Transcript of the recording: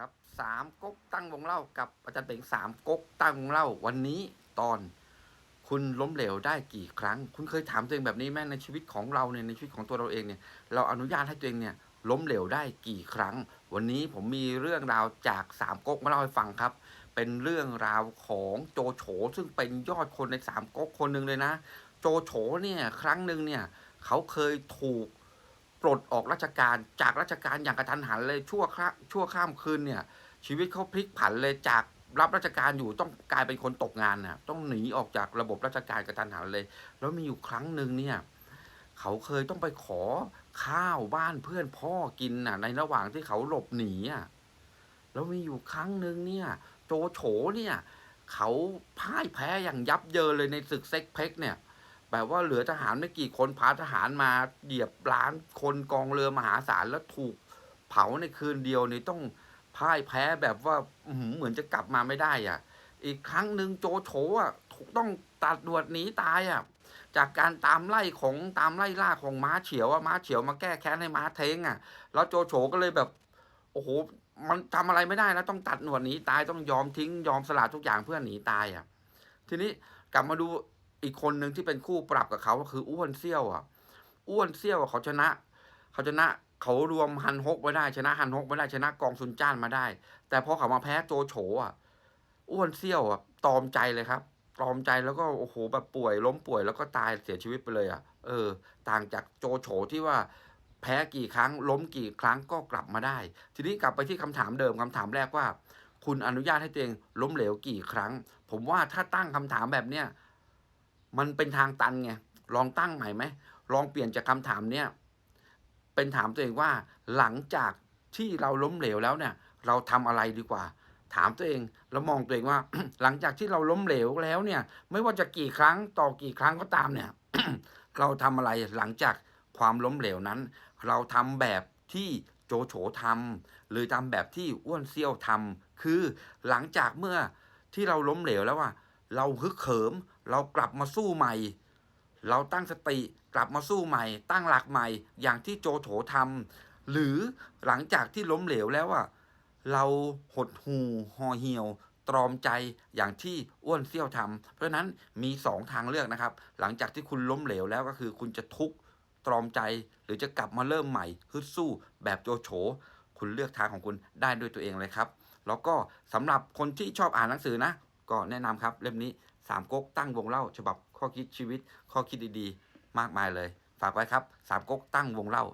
ครับสามก๊กตั้งวงเล่ากับอาจารย์เป่งสามก๊กตั้งวงเล่าวันนี้ตอนคุณล้มเหลวได้กี่ครั้ง คุณเคยถามตัวเองแบบนี้ไหมในชีวิตของเราเนี่ยในชีวิตของตัวเราเองเนี่ยเราอนุญาตให้ตัวเองเนี่ยล้มเหลวได้กี่ครั้ง วันนี้ผมมีเรื่องราวจากสามก๊กมาเล่าให้ฟังครับ เป็นเรื่องราวของโจโฉซึ่งเป็นยอดคนในสามก๊กคนหนึ่งเลยนะ โจโฉเนี่ยครั้งหนึ่งเนี่ยเขาเคยถูก ปลดออกราชการจากราชการอย่างกระทันหันเลยชั่วคราชั่วข้ามคืนเนี่ย ชีวิตเขาพลิกผันเลยจากรับราชการอยู่ต้องกลายเป็นคนตกงานน่ะต้องหนีออกจากระบบราชการกระทันหันเลย แล้วมีอยู่ครั้งหนึ่งเนี่ยเขาเคยต้องไปขอข้าวบ้านเพื่อนพ่อกินน่ะ ในระหว่างที่เขาหลบหนีอะแล้วมีอยู่ครั้งหนึ่งเนี่ย โจโฉเนี่ย เขาพ่ายแพ้อย่างยับเยินเลยในศึกเซ็กเพ็กเนี่ย แบบว่าเหลือทหารไม่กี่คนพาทหารมาเหยียบล้านคนกองเรือมหาศาลแล้วถูกเผาในคืนเดียวนี่ต้องพ่ายแพ้แบบว่าเหมือนจะกลับมาไม่ได้อะ อีกครั้งหนึ่งโจโฉอะถูกต้องตัดหนวดหนีตายอะ จากการตามไล่ของตามไล่ล่าของม้าเฉียวอะม้าเฉียวมาแก้แค้นให้ม้าเทงอะ แล้วโจโฉก็เลยแบบ โอ้โหมันทำอะไรไม่ได้แล้วต้องตัดหนวดหนีตายต้องยอมทิ้งยอมสละทุกอย่างเพื่อหนีตายอะ ทีนี้กลับมาดู อีกคนหนึ่งที่เป็นคู่ปรับกับเขาก็คืออ้วนเซี่ยวอะ อ้วนเซี่ยวเขาชนะ เขาชนะเขารวมฮันฮกไว้ได้ชนะฮันฮกไว้ได้ชนะกองซุนจ้านมาได้ แต่พอเขามาแพ้โจโฉอะ อ้วนเซี่ยวอะตอมใจเลยครับตอมใจแล้วก็โอ้โหแบบป่วยล้มป่วยแล้วก็ตายเสียชีวิตไปเลยอะ เออ ต่างจากโจโฉที่ว่าแพ้กี่ครั้ง ล้มกี่ครั้งก็กลับมาได้ ทีนี้กลับไปที่คำถามเดิมคำถามแรกว่า คุณอนุญาตให้ตัวเองล้มเหลวกี่ครั้ง ผมว่าถ้าตั้งคำถามแบบเนี้ย มันเป็นทางตันไงลองตั้งใหม่ไหมลองเปลี่ยนจากคำถามเนี้ยเป็นถามตัวเองว่าหลังจากที่เราล้มเหลวแล้วเนี่ย เราทำอะไรดีกว่า ถามตัวเองแล้วมองตัวเองว่า หลังจากที่เราล้มเหลวแล้วเนี่ย ไม่ว่าจะกี่ครั้งต่อกี่ครั้งก็ตามเนี่ย เราทำอะไรหลังจากความล้มเหลวนั้น เราทำแบบที่โจโฉทำหรือทำแบบที่อ้วนเซี่ยวทำคือหลังจากเมื่อที่เราล้มเหลวแล้วว่า เราฮึกเหิม เรากลับมาสู้ใหม่ เราตั้งสติกลับมาสู้ใหม่ ตั้งหลักใหม่ อย่างที่โจโฉทำหรือหลังจากที่ล้มเหลวแล้วอะเราหดหูห่อเหี่ยว ตรอมใจอย่างที่อ้วนเซี่ยวทำเพราะฉะนั้นมีสองทางเลือกนะครับ หลังจากที่คุณล้มเหลวแล้วก็คือคุณจะทุกข์ตรอมใจหรือจะกลับมาเริ่มใหม่ฮึดสู้แบบโจโฉ คุณเลือกทางของคุณได้ด้วยตัวเองเลยครับ แล้วก็สำหรับคนที่ชอบอ่านหนังสือนะ ก็แนะนำครับเล่มนี้สามก๊กตั้งวงเล่า ฉบับข้อคิดชีวิตข้อคิดดีๆ มากมายเลย ฝากไว้ครับสามก๊กตั้งวงเล่า